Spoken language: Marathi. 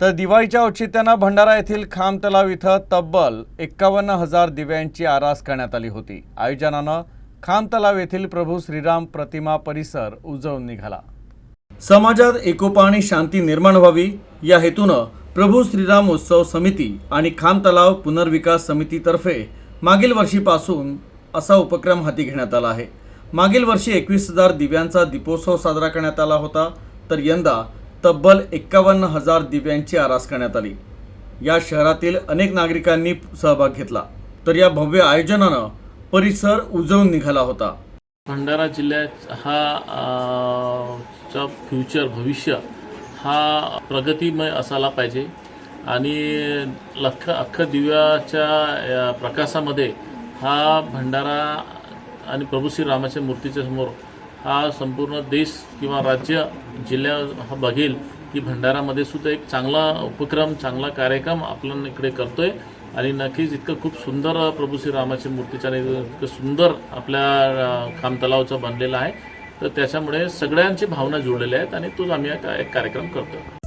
तर दिवाळीच्या औचित्यानं भंडारा येथील खाम तलाव इथं तब्बल एक्कावन्न हजार दिव्यांची आरास करण्यात आली होती. आयोजनानं खाम तलाव येथील प्रभू श्रीराम प्रतिमा परिसर उजळून निघाला. समाजात एकोपा आणि शांती निर्माण व्हावी या हेतूनं प्रभू श्रीराम उत्सव समिती आणि खाम तलाव पुनर्विकास समितीतर्फे मागील वर्षीपासून असा उपक्रम हाती घेण्यात आला आहे. मागील वर्षी एकवीस हजार दिव्यांचा दीपोत्सव साजरा करण्यात आला होता तर यंदा तब्बल एक्कावन्न हजार दिव्यांची आरास करण्यात आली. या शहरातील अनेक नागरिकांनी सहभाग घेतला. तर या भव्य आयोजनानं परिसर उजळून निघाला होता. भंडारा जिल्ह्यात हा चा फ्युचर भविष्य हा प्रगतिमय असायला पाहिजे. आणि लख अख्खं दिव्याच्या या प्रकाशामध्ये हा भंडारा आणि प्रभू श्री रामाच्या मूर्तीच्या समोर हा संपूर्ण देश किंवा राज्य जिल्ह्या हा बघेल की भंडारामध्ये सुद्धा एक चांगला उपक्रम चांगला कार्यक्रम आपण इकडे करतोय. आणि नक्कीच इतकं खूप सुंदर प्रभू श्रीरामाची मूर्तीच्या आणि इतकं सुंदर आपल्या खाम तलावचं बनलेलं आहे. तर त्याच्यामुळे सगळ्यांची भावना जुळलेल्या आहेत आणि तोच आम्ही हा एक कार्यक्रम करतो